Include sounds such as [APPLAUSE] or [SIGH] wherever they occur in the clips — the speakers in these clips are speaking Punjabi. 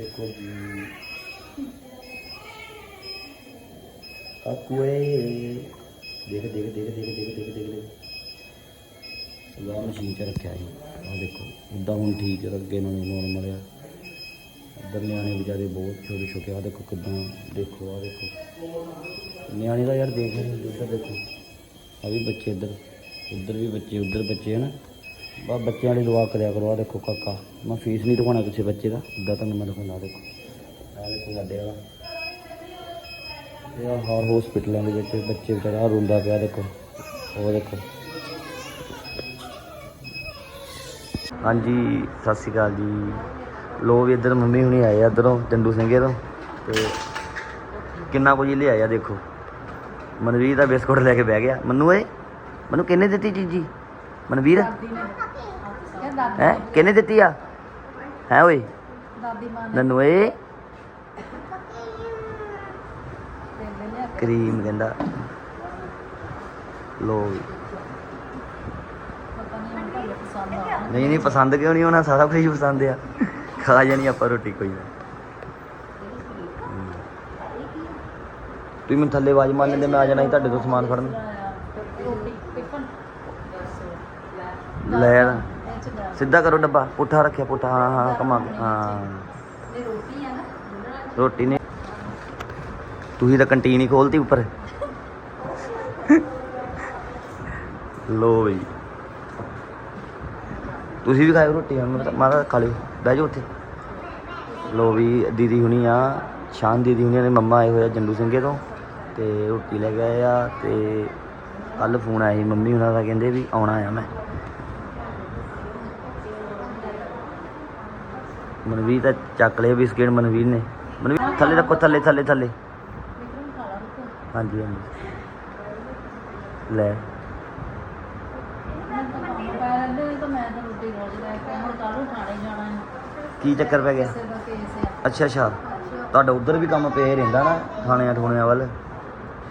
ਦੇਖੋ ਜੀ ਕਾਕੂਏ ਦੇਖ ਦੇਖ ਦੇਖ ਦੇਖ ਦੇਖ ਦੇਖ ਦੇਖ ਦੇਖ ਸਗਾ ਮਸ਼ੀਨ 'ਚ ਰੱਖਿਆ ਸੀ ਆਹ ਦੇਖੋ ਉਦਾਂ ਹੁਣ ਠੀਕ ਹੈ ਅੱਗੇ ਨਾਲੋਂ ਨੋਰਮਲ ਆ ਇੱਧਰ ਨਿਆਣੇ ਵਿਚਾਰੇ ਬਹੁਤ ਛੋਟੇ ਛੋਟੇ ਆ ਦੇਖੋ ਕਿਦਾਂ ਦੇਖੋ ਆ ਦੇਖੋ ਨਿਆਣੇ ਦਾ ਯਾਰ ਦੇਖ ਇੱਧਰ ਦੇਖੋ ਆ ਵੀ ਬੱਚੇ ਇੱਧਰ ਉੱਧਰ ਵੀ ਬੱਚੇ ਉੱਧਰ ਬੱਚੇ ਹਨ ਬਾ ਬੱਚਿਆਂ ਲਈ ਦੁਆ ਕਰਿਆ ਕਰੋ ਆ ਦੇਖੋ ਕਾਕਾ। ਮੈਂ ਫੀਸ ਨਹੀਂ ਦਿਖਾਉਣਾ ਕਿਸੇ ਬੱਚੇ ਦਾ। ਇੱਦਾਂ ਤੁਹਾਨੂੰ ਮੈਂ ਦਿਖਾਉਣਾ ਦੇਖੋ। ਆ ਦੇਖੋ ਸਾਡੇ ਵਾਲਾ। ਇਹ ਹਰ ਹਸਪੀਟਲਾਂ ਦੇ ਵਿੱਚ ਬੱਚੇ ਵਿਚਾਰਾ ਰੋਂਦਾ ਪਿਆ, ਦੇਖੋ। ਉਹ ਦੇਖੋ। ਹਾਂਜੀ, ਸਤਿ ਸ਼੍ਰੀ ਅਕਾਲ ਜੀ। ਲੋ ਵੀ ਇੱਧਰ ਮੰਮੀ ਹੁਣੀ ਆਏ ਆ ਇੱਧਰੋਂ ਚੰਡੂ ਸਿੰਘੇ ਤੋਂ ਤੇ ਕਿੰਨਾ ਕੁਝ ਲਿਆਇਆ, ਦੇਖੋ। ਮਨਵੀਰ ਦਾ ਬਿਸਕੁਟ ਲੈ ਕੇ ਬਹਿ ਗਿਆ। ਮੰਨੂ ਏ ਮੈਨੂੰ ਕਿੰਨੇ ਦਿੱਤੀ ਚੀਜੀ? ਮਨਵੀਰ? ਹੈ? ਕਿੰਨੇ ਦਿੱਤੀ ਆ? ਹੈ ਓਏ। ਦਾਦੀ ਮਾਂ ਨੇ। ਨਨੂ ਏ। ਤੇਲੇ ਲਿਆ ਕੇ ਕਰੀਮ ਕਹਿੰਦਾ। ਲੋ ਨਹੀਂ ਨਹੀਂ ਪਸੰਦ ਕਿਉਂ ਨਹੀਂ? ਹੋਣਾ ਸਾਰਾ ਕੁਝ ਪਸੰਦ ਆ। ਖਾ ਜਾਣੀ ਆਪਾਂ ਰੋਟੀ ਕੋਈ ਨਾ। ਤੁਸੀਂ ਮੈਨੂੰ ਥੱਲੇ ਆਵਾਜ਼ ਮਾਰ ਲੈਂਦੇ ਮੈਂ ਆ ਜਾਣਾ ਸੀ ਤੁਹਾਡੇ ਤੋਂ ਸਮਾਨ ਫੜਨ ਰੋਟੀ ਟਿਫਨ ਲੈ ਆ ਇਹ ਚ ਲੈ ਸਿੱਧਾ ਕਰੋ ਡੱਬਾ। ਪੁੱਠਾ ਰੱਖਿਆ ਪੁੱਠਾ। ਹਾਂ ਹਾਂ ਕਮਾ ਕੇ। ਹਾਂ। ਇਹ ਰੋਟੀ ਆ ਨਾ ਰੋਟੀ ਨੇ ਤੁਸੀਂ ਤਾਂ ਕੰਟੀਨ ਹੀ ਖੋਲਤੀ ਉੱਪਰ। ਲੋ ਬਈ। ਤੁਸੀਂ ਵੀ ਖਾਓ ਰੋਟੀ ਹੁਣ ਮਾਰਾ ਖਾ ਲਿਓ। ਬਹਿ ਜਾਓ ਉੱਥੇ। ਲੋ ਵੀ ਦੀਦੀ ਹੁਣੀ ਆ। ਸ਼ਾਨ ਦੀਦੀ ਹੁਣੀ ਦੇ ਮੰਮਾ ਆਏ ਹੋਏ ਆ ਜੰਡੂ ਸਿੰਘੇ ਤੋਂ। ਤੇ ਰੋਟੀ ਲੈ ਕੇ ਆਏ ਆ ਤੇ ਕੱਲ ਫੋਨ ਆਇਆ ਸੀ ਮੰਮੀ ਉਹਨਾਂ ਦਾ ਕਹਿੰਦੇ ਵੀ ਆਉਣਾ ਆ ਮੈਂ। ਮਨਵੀਰ ਤਾਂ ਚੱਕ ਲਏ ਬਿਸਕਿਟ ਮਨਵੀਰ ਨੇ। ਮਨਵੀਰ ਥੱਲੇ ਰੱਖੋ ਥੱਲੇ ਥੱਲੇ ਥੱਲੇ। ਹਾਂਜੀ ਹਾਂਜੀ। ਲੈ। ਕੇ ਚੱਕਰ ਪੈ ਗਿਆ? ਦਾ ਅੱਛਾ ਅੱਛਾ। ਤੁਹਾਡਾ ਉਧਰ ਵੀ ਕੰਮ ਪਿਆ ਹੀ ਰਹਿੰਦਾ ਨਾ ਥਾਣਿਆਂ ਠੋਣਿਆਂ ਵੱਲ।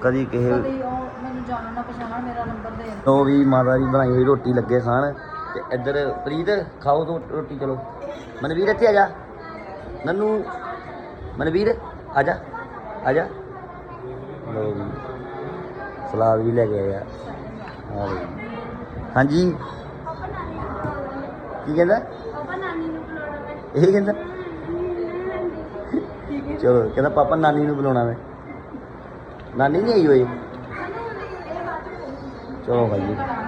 ਕਦੀ ਕਿਸੇ ਮੈਨੂੰ ਜਾਣਨ ਨਾ ਪਛਾਣਨ ਮੇਰਾ ਨੰਬਰ ਦੇ। ਉਹ ਵੀ ਮਾਤਾ ਜੀ ਬਣਾਈ ਹੋਈ ਰੋਟੀ ਲੱਗੇ ਖਾਣ। ਤੇ ਇੱਧਰ ਪ੍ਰੀਤ ਖਾਓ ਤੂੰ ਰੋਟੀ ਚਲੋ। ਮਨਵੀਰ ਇੱਥੇ ਆ ਜਾ। ਨੰਨੂ, ਮਨਵੀਰ, ਆ ਜਾ ਆ ਜਾ। ਲੋ ਵੀ ਸਲਾਦ ਵੀ ਲੈ ਕੇ ਆਇਆ। ਹਾਂ ਬਈ ਹਾਂਜੀ। ਕੀ ਕਹਿੰਦਾ? ਇਹ ਕਹਿੰਦਾ? ਚਲੋ, ਕਹਿੰਦਾ ਪਾਪਾ ਨਾਨੀ ਨੂੰ ਬੁਲਾਉਣਾ ਮੈਂ। ਨਾਨੀ ਨਹੀਂ ਆਈ ਹੋਈ। ਚਲੋ ਭਾਈ ਸੋਹਣੇ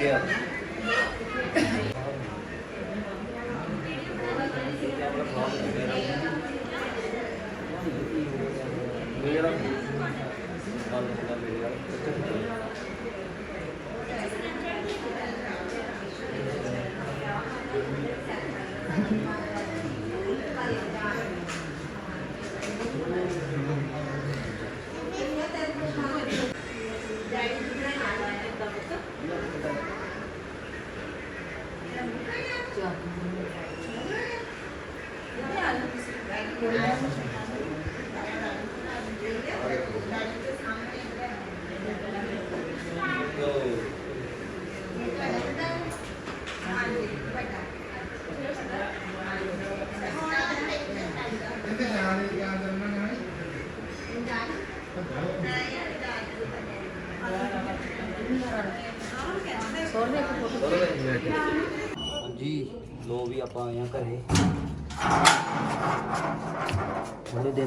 Yeah.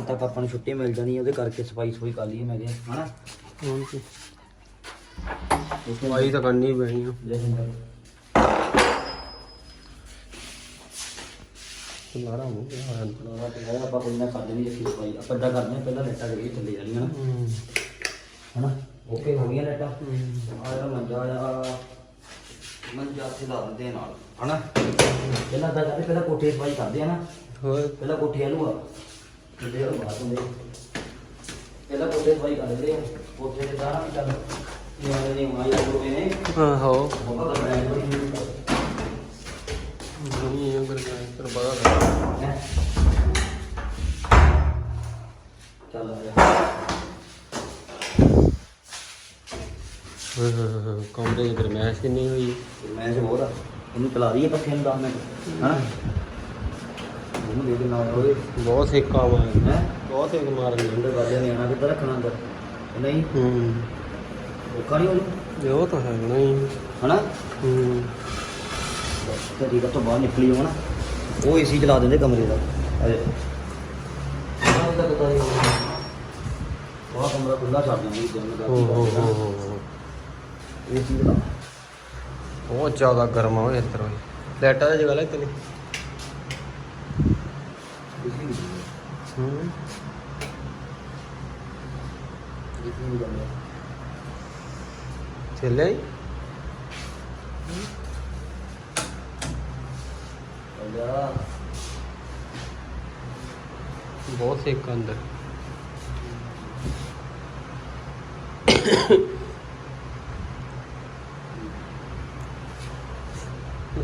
ਤੱਕ ਆਪਾਂ ਨੂੰ ਛੁੱਟੀ ਮਿਲ ਜਾਣੀ ਹੈ, ਉਹਦੇ ਕਰਕੇ ਸਫ਼ਾਈ ਸਫ਼ਾਈ ਕਰ ਲਈਏ ਮੈਂ ਕਿਹਾ ਹਨਾ? ਹੁਣ ਕੀ? ਤੋਂ ਸਫ਼ਾਈ ਤਾਂ ਕਰਨੀ ਪੈਣੀ ਆ। ਲੈ ਸਿੰਦਰ ਲਾੜਾ ਹੋ ਗਿਆ। ਲੋਰਾ ਤੇ ਹੈ ਆਪਾਂ ਕੋਈ ਨਾ ਕਰ ਦੇਣੀ ਅਸੀਂ ਸਫ਼ਾਈ। ਆਪਾਂ ਇਦਾਂ ਕਰਦੇ ਹਾਂ ਪਹਿਲਾਂ ਲੈਟਾਂ ਦੇ ਥੱਲੇ ਜਾਣੀਆਂ ਨਾ। ਹਨਾ? ਓਕੇ ਹੋ ਗਈਆਂ ਲੈਟਾਂ ਆ ਜਿਹੜਾ ਮੰਜਾ ਆ ਮੰਜਾ ਲਾ ਦਿੰਦੇ ਆ ਨਾਲ ਹਨਾ? ਪਹਿਲਾਂ ਤਾਂ ਕਰਦੇ ਪਹਿਲਾਂ ਕੋਠੇ ਸਫ਼ਾਈ ਕਰਦੇ ਆ ਨਾ। ਹੋਰ? ਪਹਿਲਾਂ ਕੋਠੇ ਆ। ਕਿਤੇ ਉਹ ਬਾਤ ਹੁੰਦੇ ਪਹਿਲਾਂ ਕੋਠੇ ਸਫ਼ਾਈ ਕਰ ਦਿੰਦੇ ਆ। ਕੋਠੇ ਦੇ ਸਾਰਾ ਚੱਲ ਨਿਆਣੇ ਨੇ। ਮਾਈ ਲੋਗੇ ਨੇ ਹਾਂ ਹੋ ਉਹ ਕਰ ਰਹੇ ਨੇ ਨਹੀਂ ਇਹ ਕਰ ਗਿਆ ਪਰ ਹੈਂ। ਚੱਲ ਆ ਜਾ। ਕਮਰੇ ਦੀ ਗਰਮੈਸ਼ ਕਿੰਨੀ ਹੋਈ? ਮੈਂ ਜੋ ਹੋਰ ਆ। ਇਹਨੂੰ ਚਲਾ ਦਈਏ ਪੱਖੇ ਨੂੰ 10 ਮਿੰਟ। ਹਨਾ ਨਾਲ ਬਹੁਤ ਸੇਕਾ ਮਾਰ ਹੈ? ਬਹੁਤ ਸੇਕ ਮਾਰਨ ਅੰਦਰ ਵਾਜਿਆ ਨੇ ਆਣਾ ਕਿੱਦਾਂ ਰੱਖਣਾ ਅੰਦਰ? ਨਹੀਂ? ਹੂੰ। ਔਖਾ ਨਹੀਂ ਉਹਨੂੰ? ਉਹ ਤਾਂ ਹੈ ਨਹੀਂ ਹਨਾ? ਹੂੰ। ਤੇ ਠੀਕ ਆ ਤੋਂ ਬਾਹਰ ਨਿਕਲੀ ਹੋਣਾ। ਉਹ ਏਸੀ ਚਲਾ ਦਿੰਦੇ ਕਮਰੇ ਦਾ। ਅਜੇ ਉਹ ਕਮਰਾ ਖੁੱਲਾ ਛੱਡ ਦਿੰਦੇ ਦਾ। ਏਸੀ ਬਹੁਤ ਜ਼ਿਆਦਾ ਗਰਮ ਆ ਇਸ ਤਰ੍ਹਾਂ ਲੈਟਾਂ ਦੀ ਜਗ੍ਹਾ ਲੈ ਨਹੀਂ ਹੂੰ ਚੱਲੇ? ਅੱਲਾ ਬਹੁਤ ਸੇਕਾ ਅੰਦਰ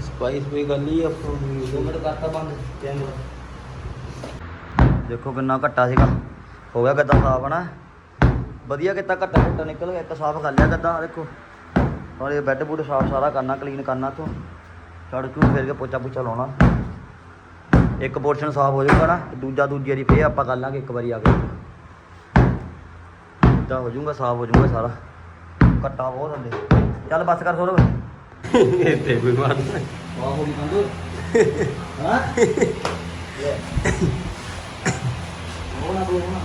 ਸਪਾਈਸ ਵੀ ਕਰ ਲਈ ਆਪਾਂ ਮਿੰਟ ਕਰਤਾ ਬੰਦ ਕੈਮਰਾ ਦੇਖੋ ਕਿੰਨਾ ਘੱਟਾ ਸੀਗਾ। ਹੋ ਗਿਆ ਗੱਦਾ ਸਾਫ਼ ਨਾ ਵਧੀਆ ਕੀਤਾ ਘੱਟਾ ਘੱਟਾ ਨਿਕਲ ਗਿਆ ਇੱਕ ਸਾਫ਼ ਕਰ ਲਿਆ ਗੱਦਾ ਦੇਖੋ। ਔਰ ਇਹ ਬੈੱਡ ਬੁੱਡ ਸਾਫ਼ ਸਾਰਾ ਕਰਨਾ ਕਲੀਨ ਕਰਨਾ ਤੋਂ ਛੜ ਝੂੜ ਫੇਰ ਕੇ ਪੋਚਾ ਪੁੱਚਾ ਲਾਉਣਾ। ਇੱਕ ਪੋਰਸ਼ਨ ਸਾਫ਼ ਹੋ ਜਾਊਗਾ ਨਾ ਦੂਜਾ ਦੂਜੀ ਵਾਰੀ ਫੇਰ ਆਪਾਂ ਕਰ ਲਾਂਗੇ ਇੱਕ ਵਾਰੀ ਆ ਕੇ। ਤਾਂ ਹੋ ਜਾਊਗਾ ਸਾਫ਼ ਹੋ ਜਾਊਗਾ ਸਾਰਾ। ਘੱਟਾ ਬਹੁਤ ਹੰਦੇ। ਚੱਲ ਬੱਸ ਕਰ ਸੋਰਵ। ਇੱਥੇ ਕੋਈ ਮਾਰਨਾ ਵਾਹ ਹੋ ਗਈ ਕੰਦੂ ਹਾਂ [LAUGHS] ਲੈ ਉਹ ਨਾ ਬੋਲ ਨਾ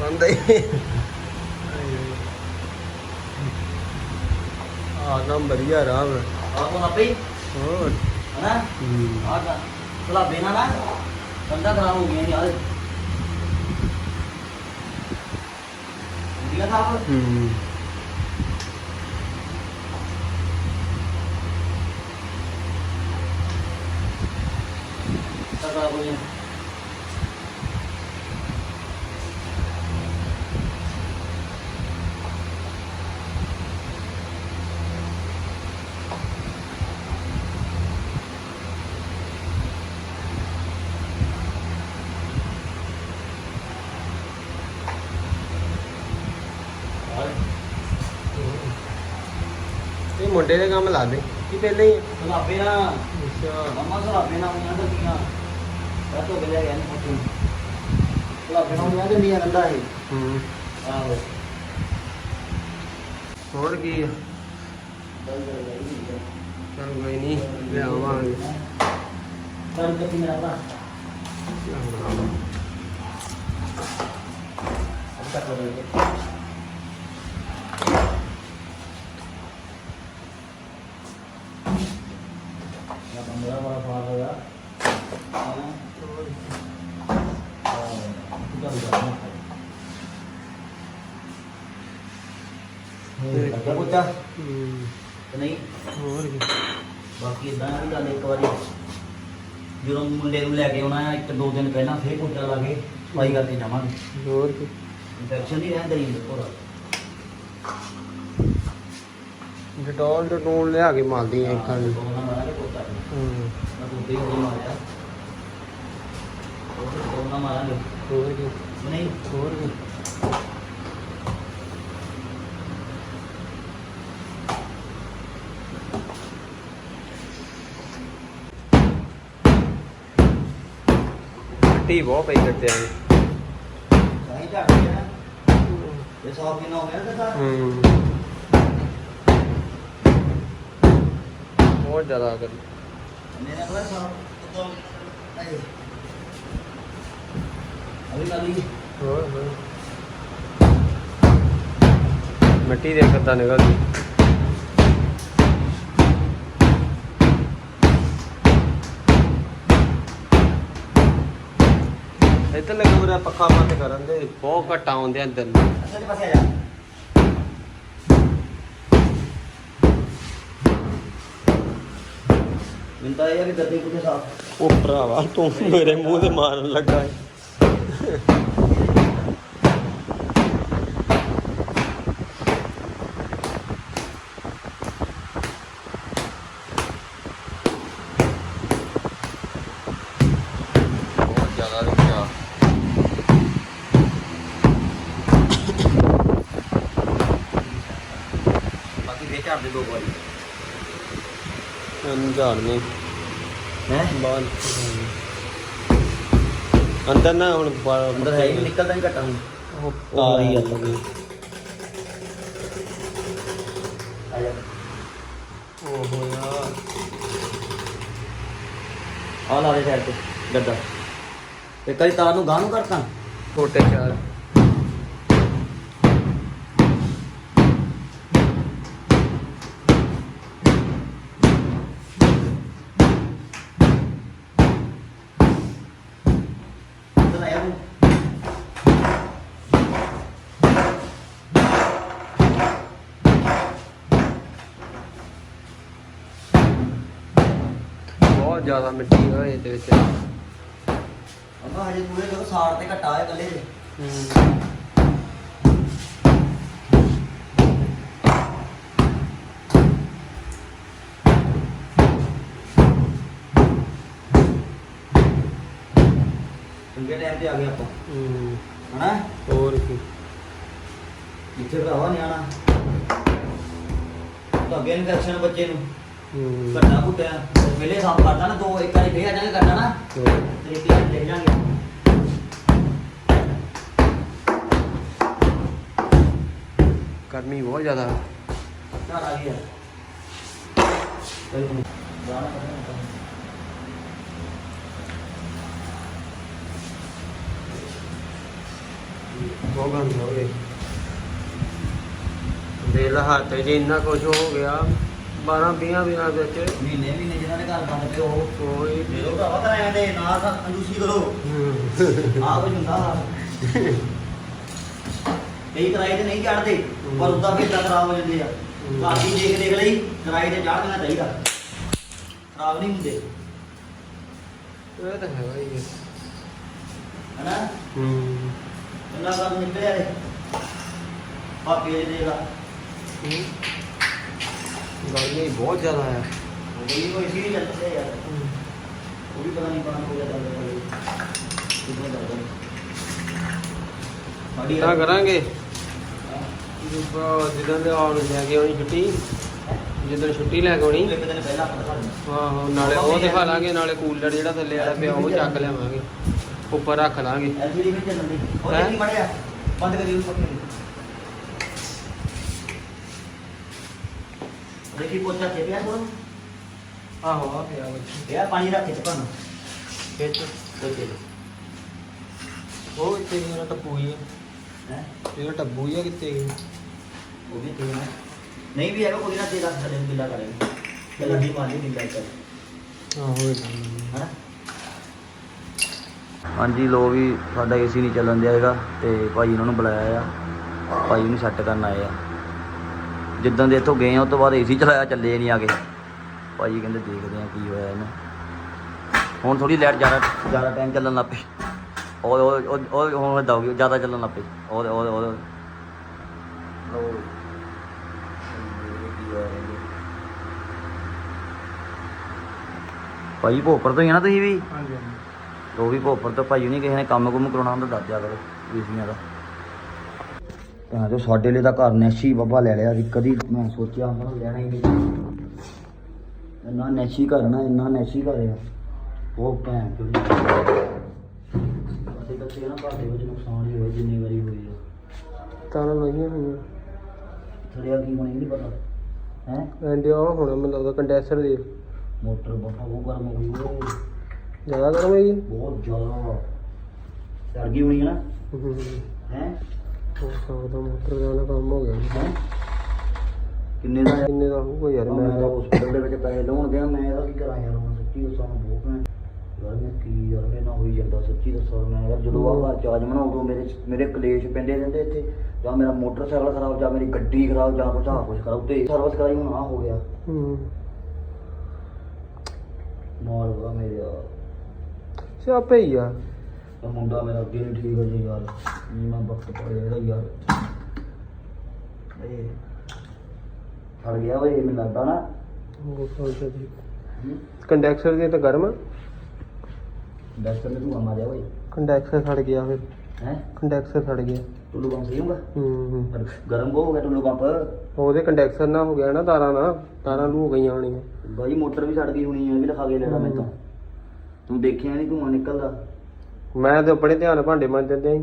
ਬੰਦਾ ਹੀ ਆ ਕੰਮ ਵਧੀਆ ਆਰਾਮ ਨਾਲ। ਆਹ ਕੋਣ ਆਪੇ ਹੀ ਹੋਰ ਹਨਾ ਹੂੰ ਆਹ ਤਾਂ ਚਲਾ ਬੇਨਾ ਨਾ ਕੰਦਾ ਖਰਾਬ ਹੋ ਗਈਆਂ ਯਾਰ ਇੰਡੀਆ ਸਾਹਿਬ ਹੂੰ ਖਰਾਬ ਹੋ ਗਈਆਂ ਇਹ ਮੁੰਡੇ ਦੇ ਕੰਮ ਲਾ ਦੇ ਕੀ ਪਹਿਲੇ ਹੀ? ਸੁਲਾਬੇ ਨਾ ਅੱਛਾ। ਮੰਮਾ ਸੁਲਾਬੇ ਨਾ ਉਹਨਾਂ ਦਾ ਕੀਆਂ ਰਾਤ ਹੋ ਗਿਆ ਯਾਰ ਫੋਟੋ ਸੁਲਾਬੇ ਨਾ ਉਹਨਾਂ ਦੇ ਮੀਆਂ ਰੰਦਾ ਹੈ ਹੂੰ। ਆਹੋ। ਹੋਰ ਕੀ ਆ? ਚਲ ਕੋਈ ਨਹੀਂ ਲੈ ਆਵਾਂਗੇ। ਚਲ ਤੇ ਮੇਰਾ ਭਰਾ। ਚਲ। ਬਰਾਬਰ ਅੱਛਾ ਕਰੋ ਤੇ ਨਹੀਂ ਹੋਰ ਕੀ? ਬਾਕੀ ਇਦਾਂ ਵੀ ਗੱਲ ਇੱਕ ਵਾਰੀ। ਜਦੋਂ ਮੁੰਡੇ ਨੂੰ ਲੈ ਕੇ ਆਉਣਾ ਹੈ ਇੱਕ ਦੋ ਦਿਨ ਪਹਿਲਾਂ ਫੇਰ ਪੁੱਟਾ ਲਾ ਕੇ ਸਫ਼ਾਈ ਕਰਕੇ ਜਾਵਾਂਗੇ। ਹੋਰ ਕੀ? ਇਨਫੈਕਸ਼ਨ ਨਹੀਂ ਰਹਿੰਦਾ ਜੀ ਪੂਰਾ ਡਟੋਲ ਡਟੋਲ ਲਿਆ ਕੇ ਮਾਲਦੀ ਐ ਖਾਂ ਦੋ ਹੂੰ ਮੈਂ ਦੁੱਧੇ ਹੋ ਮਾਰਿਆ। ਦੋ ਨਾ ਮਾਰਾਂਗੇ। ਹੋਰ ਕੀ? ਨਹੀਂ ਹੋਰ ਕੀ ਮਿੱਟੀ ਬਹੁਤ ਪਈ ਕੱਟਿਆ ਨੇ ਸਾਈ ਝਾੜ ਗਿਆ ਨਾ ਇਹ ਸਾਫ਼ ਕਿੰਨਾ ਹੋ ਗਿਆ ਤਾਂ ਹੂੰ। ਬਹੁਤ ਜ਼ਿਆਦਾ ਕਰ ਮੈਨੇ ਕਹਾ ਸਾਫ਼ ਅਭੀ ਕਾਲੀ ਹੋਰ ਹੋਰ। ਮਿੱਟੀ ਦੇ ਕਿੱਦਾਂ ਨਿਕਲਦੀ। ਇੱਥੇ ਲੱਗਾ ਮੇਰਾ ਪੱਖਾ ਬੰਦ ਕਰਨ ਦੇ। ਬਹੁਤ ਘੱਟ ਆਉਂਦੇ ਆ ਅੰਦਰ ਨੂੰ। ਅੱਛਾ ਪਾਸੇ ਆ ਜਾ। ਮੈਨੂੰ ਤਾਂ ਇਹ ਆ ਕਿ ਦਰਦੀ ਕੁਝ ਸਾਫ਼। ਉਹ ਭਰਾਵਾ ਤੂੰ ਮੇਰੇ ਮੂੰਹ ਤੇ ਮਾਰਨ ਲੱਗਾ ਹੈ ਬਹੁਤ ਜ਼ਿਆਦਾ ਰੁਕਿਆ ਬਾਕੀ ਦੇ ਝਾੜ ਦੇ ਦੋ ਵਾਰੀ ਅੰਦਰ ਨਾ ਹੁਣ ਅੰਦਰ ਹੈ ਹੀ ਨਹੀਂ, ਨਿਕਲਦਾ ਨਹੀਂ ਘਟਾ ਹੁਣ। ਉਹ ਆ ਰਹੀ ਆ ਜਾ। ਓਹੋ ਯਾਰ। ਆ ਲਾ ਦੇ ਸਾਈਡ ਤੇ ਗੱਦਾ ਤੇ ਕਈ ਤਾਰ ਨੂੰ ਗਾਂ ਨੂੰ ਕਰਤਾ। ਛੋਟੇ ਚਾਰ। ਜ਼ਿਆਦਾ ਮਿੱਟੀ ਹੋਏ ਇਹਦੇ ਵਿੱਚ। ਅੰਮਾ ਹਜੇ ਪੂਰੇ ਕਰੋ ਸਾੜ ਤੇ ਘਟਾ ਹੈ ਕੱਲੇ ਦੇ ਹੂੰ ਚੰਗੇ ਟਾਈਮ ਤੇ ਆ ਗਏ ਆਪਾਂ। ਹੂੰ। ਹਨਾ? ਹੋਰ ਕੀ। ਜਿੱਥੇ ਭਰਾਵਾ ਨਿਆਣਾ। ਤਾਂ ਅੱਗੇ ਇਨਫੈਕਸ਼ਨ ਬੱਚੇ ਨੂੰ। ਹੂੰ। ਘਟਾ ਘੁੱਟਿਆ ਪਹਿਲੇ ਸਾਫ਼ ਕਰਦਾ ਨਾ ਦੋ ਇੱਕ ਵਾਰੀ ਫੇਰ ਆ ਜਾਣਗੇ ਕਰਦਾ ਨਾ। ਹੋਰ। ਤੇ ਇੱਕ ਵਾਰੀ ਲੈ ਜਾਾਂਗੇ ਗਰਮੀ ਬਹੁਤ ਜ਼ਿਆਦਾ। ਹੈ। ਚੱਲ ਆ ਗਿਆ ਤੂੰ ਜਾਣਾ ਕਰਨਾ ਬਹੁਤ ਗੰਦ ਹੋ ਗਏ ਦੇ ਲਾ ਹੱਥ ਜੇ ਇੰਨਾ ਕੁਝ ਹੋ ਗਿਆ। 12 20 ਦਿਨਾਂ ਵਿੱਚ। ਮਹੀਨੇ ਮਹੀਨੇ ਜਿਹਨਾਂ ਦੇ ਘਰ ਬੰਦ ਉਹ। ਕੋਈ ਦੇ ਲੋ ਭਰਾਵਾ ਕਰਾਇਆ ਦੇ ਨਾ ਤਾਂ ਕੰਜੂਸੀ ਕਰੋ। ਹੂੰ। ਆ ਕੁਝ ਹੁੰਦਾ। ਕਈ ਕਿਰਾਏ ਤੇ ਨਹੀਂ ਚੜਦੇ ਪਰ ਉਦਾਂ ਵੀ ਇਦਾਂ ਖਰਾਬ ਹੋ ਜਾਂਦੇ ਆ। ਹੂੰ। ਦੀ ਦੇਖ ਦੇਖ ਲਈ ਕਿਰਾਏ ਤੇ ਚੜ ਦੇਣਾ ਚਾਹੀਦਾ। ਖਰਾਬ ਨਹੀਂ ਹੁੰਦੇ। ਇਹ ਤਾਂ ਹੈ ਭਾਈ ਹਨਾ? ਹੂੰ। ਇੰਨਾ ਕੰਮ ਨਿਕਲਿਆ ਰੇ ਪਾਪੇ ਦੇ ਦੇਗਾ ਗਰਮੀ ਬਹੁਤ ਜ਼ਿਆਦਾ ਹੈ। ਬਈ ਉਹ ਇਸੇ ਹੀ ਚੱਲਦੇ ਯਾਰ ਉਹ ਵੀ ਪਤਾ ਨਹੀਂ ਕਹਾਂ ਹੋ ਜਾਂਦਾ ਹੈ ਕਿਦੋਂ ਜਾਂਦਾ ਸਾਡੀ ਤਾਂ ਕਰਾਂਗੇ। ਜਦੋਂ ਦੇ ਆਉਣ ਲੈ ਕੇ ਆਉਣੀ ਛੁੱਟੀ ਜਦੋਂ ਛੁੱਟੀ ਲੈ ਕੇ ਆਉਣੀ। ਇੱਕ ਦਿਨ ਪਹਿਲਾਂ ਆਪਾਂ ਦਿਖਾ ਦਿੰਦੇ। ਹਾਂ ਨਾਲੇ ਉਹ ਦਿਖਾ ਲਾਂਗੇ ਨਾਲੇ ਕੂਲਰ ਜਿਹੜਾ ਥੱਲੇ ਵਾਲਾ ਪਿਆ ਉਹ ਚੱਕ ਲਿਆਵਾਂਗੇ। ਉੱਪਰ ਰੱਖ ਲਾਂਗੇ। ਐਲਸੀਡੀ ਵੀ ਚੱਲਣ ਦੀ ਉਹ ਹੈਂ? ਦੇਖੀ ਮੜਿਆ। ਬੰਦ ਕਰੀ ਉਹ ਪੱਕੇ ਦੇਖੀ ਪੋਚਾ ਤੇ ਪਿਆ ਕੋਲ ਆਹੋ ਆ ਪਿਆ ਵਿੱਚ ਪਿਆ ਪਾਣੀ ਰੱਖ ਕੇ ਚਪਾਂ ਖਿੱਚ ਪੋਚੇ ਉਹ ਇੱਥੇ ਜਿਹੜਾ ਟੱਬੂ ਹੀ ਹੈ ਜਿਹੜਾ ਟੱਬੂ ਹੀ ਆ ਕਿੱਥੇ ਗਿਆ ਉਹ ਵੀ ਤੇ ਨਾ ਨਹੀਂ ਵੀ ਹੈਗਾ ਕੋਈ ਨਾ ਤੇਰਾ ਸਾਡੇ ਨੂੰ ਬਿੱਲਾ ਕਰੇਗਾ ਤੇ ਲੱਗੀ ਮਾਰੀ ਬਿੱਲਾ ਕਰ ਆਹੋ ਇਹ ਹਨਾ ਹਾਂਜੀ ਲੋ ਵੀ ਸਾਡਾ ਏਸੀ ਨਹੀਂ ਚੱਲਣ ਦਿਆ ਹੈਗਾ ਤੇ ਭਾਈ ਉਹਨਾਂ ਨੂੰ ਬੁਲਾਇਆ ਆ। ਭਾਈ ਨੂੰ ਸੈੱਟ ਕਰਨ ਆਏ ਆ। ਜਿੱਦਾਂ ਦੇ ਇੱਥੋਂ ਗਏ ਆ ਉਸ ਤੋਂ ਬਾਅਦ ਏਸੀ ਚਲਾਇਆ ਚੱਲੇ ਨਹੀਂ ਆ ਗਏ ਭਾਈ ਕਹਿੰਦੇ ਦੇਖਦੇ ਆ ਕੀ ਹੋਇਆ ਇਹਨੂੰ। ਹੁਣ ਥੋੜੀ ਲਾਈਟ ਜ਼ਿਆਦਾ ਜ਼ਿਆਦਾ ਟਾਈਮ ਚੱਲਣ ਲੱਗ ਪਈ। ਉਹ ਉਹ ਉਹ- ਹੁਣ ਦਊਗੀ ਜ਼ਿਆਦਾ ਚੱਲਣ ਲੱਗ ਪਈ। ਉਹ ਉਹ ਉਹ। ਲੋ ਭਾਈ ਭੋਪਰ ਤੋਂ ਹੀ ਆ ਨਾ ਤੁਸੀਂ ਵੀ? ਹਾਂਜੀ ਉਹ ਵੀ ਭੋਪਰ ਤੋਂ ਭਾਈ ਨਹੀਂ ਕਿਸੇ ਨੇ ਕੰਮ ਕੁਮ ਕਰਾਉਣਾ ਹੁੰਦਾ ਦੱਸ ਦਿਆ ਕਰੋ ਏਸੀਆਂ ਦਾ ਤਾਂ ਜੋ ਸਾਡੇ ਲਈ ਤਾਂ ਘਰ ਨੈਸ਼ੀ ਬੱਬਾ ਲੈ ਲਿਆ ਸੀ ਕਦੀ ਮੈਂ ਸੋਚਿਆ ਨਾ ਲੈਣਾ ਹੀ ਨਹੀਂ। ਇੰਨਾ ਨੈਸ਼ੀ ਘਰ ਨਾ ਇੰਨਾ ਨੈਸ਼ੀ ਘਰ ਆ। ਉਹ ਭੈਣ ਚੋਦ ਅਸੀਂ ਕੱਤੇ ਨਾ ਭਾਡੇ ਵਿੱਚ ਨੁਕਸਾਨ ਹੀ ਹੋਇਆ ਜਿੰਨੀ ਵਾਰੀ ਹੋਈ ਆ। ਤਾਰਾਂ ਲਾਈਆਂ ਹੋਈਆਂ ਥੜਿਆ ਕੀ ਬਣੀ ਨਹੀਂ ਪਤਾ। ਹੈ? ਐਂਡ ਉਹ ਹੁਣ ਮੈਨੂੰ ਲੱਗਦਾ ਕੰਡੈਂਸਰ ਦੇ। ਮੋਟਰ ਬੱਬਾ ਉਹ ਗਰਮ ਹੋ ਗਈ ਓਏ। ਜ਼ਿਆਦਾ ਗਰਮ ਹੈ ਜੀ ਬਹੁਤ ਜ਼ਿਆਦਾ। ਸੜ ਗਈ ਹੋਣੀ ਹੈ ਨਾ ਹੂੰ? ਉਹ ਸਕਦਾ ਮੋਟਰ ਦਾ ਨਾ ਕੰਮ ਹੋ ਗਿਆ ਜੀ। ਕਿੰਨੇ ਦਾ? ਕਿੰਨੇ ਦਾ ਹੋਊਗਾ ਯਾਰ? ਮੈਂ ਮੈਂ ਤਾਂ ਹਸਪੀਟਲ ਦੇ ਵਿੱਚ ਪੈਸੇ ਲਾਉਣ ਗਿਆ ਮੈਂ ਇਹਦਾ ਕੀ ਕਰਾਂ ਯਾਰ? ਹੁਣ ਸੱਚੀ ਦੱਸਾਂ ਮੈਂ ਬਹੁਤ ਮੈਂ ਯਾਰ ਮੈਂ ਕੀ ਯਾਰ ਮੇਰੇ ਨਾਲ ਹੋਈ ਜਾਂਦਾ ਸੱਚੀ ਦੱਸਾਂ ਮੈਂ ਯਾਰ। ਜਦੋਂ ਆ ਘਰ ਚਾਰਜ ਬਣਾ ਉਦੋਂ ਮੇਰੇ ਮੇਰੇ ਕਲੇਸ਼ ਪੈਂਦੇ ਰਹਿੰਦੇ ਇੱਥੇ। ਜਾਂ ਮੇਰਾ ਮੋਟਰਸਾਈਕਲ ਖਰਾਬ ਜਾਂ ਮੇਰੀ ਗੱਡੀ ਖਰਾਬ ਜਾਂ ਕੁਛ ਆ ਕੁਛ ਖਰਾਬ। ਤੇ ਸਰਵਿਸ ਕਰਾਈ ਹੁਣ ਆ ਹੋ ਗਿਆ। ਹੂੰ। ਮਾਰ ਵਾ ਮੇਰੇ ਆ ਸਿਆਪੇ ਹੀ ਆ। ਉਹ ਮੁੰਡਾ ਮੇਰਾ ਅੱਗੇ ਨਹੀਂ ਠੀਕ ਹੋ ਜੀ ਯਾਰ ਮੈਂ ਵਕਤ ਪੜਿਆ ਇਹਦਾ ਯਾਰ। ਇਹ ਫੜ ਗਿਆ ਓਏ ਮੈਨੂੰ ਲੱਗਦਾ ਨਾ। ਉਹ ਸੋਚਦਾ ਜੀ। ਕੰਡੈਕਸਰ ਦੇ ਤਾਂ ਗਰਮ ਆ। ਡਾਕਟਰ ਨੇ ਤੂੰ ਮਾਰਿਆ ਓਏ। ਕੰਡੈਕਸਰ ਸੜ ਗਿਆ ਫਿਰ। ਹੈ? ਕੰਡੈਕਸਰ ਸੜ ਗਿਆ। ਟੁੱਲੂ ਬੰਬ ਸਹੀ ਹੋਊਗਾ? ਹੂੰ ਹੂੰ। ਪਰ ਗਰਮ ਬਹੁਤ ਹੋ ਗਿਆ ਟੁੱਲੂ ਬੰਬ ਉਹਦੇ ਕੰਡੈਕਸਰ ਨਾ ਹੋ ਗਿਆ ਨਾ ਤਾਰਾਂ ਨਾਲ। ਤਾਰਾਂ ਲੂ ਹੋ ਗਈਆਂ ਹੋਣੀਆਂ। ਬਾਈ ਮੋਟਰ ਵੀ ਸੜ ਗਈ ਹੋਣੀ ਹੈ ਇਹ ਵੀ ਲਿਖਾ ਕੇ ਲੈਣਾ ਮੈਂ ਤਾਂ। ਤੂੰ ਦੇਖਿਆ ਨਹੀਂ ਧੂਆਂ ਨਿਕਲਦਾ? ਮੈਂ ਤੇ ਆਪਣੇ ਧਿਆਨ ਭਾਂਡੇ ਮਾਂਜ ਦਿੰਦੇ ਆਂ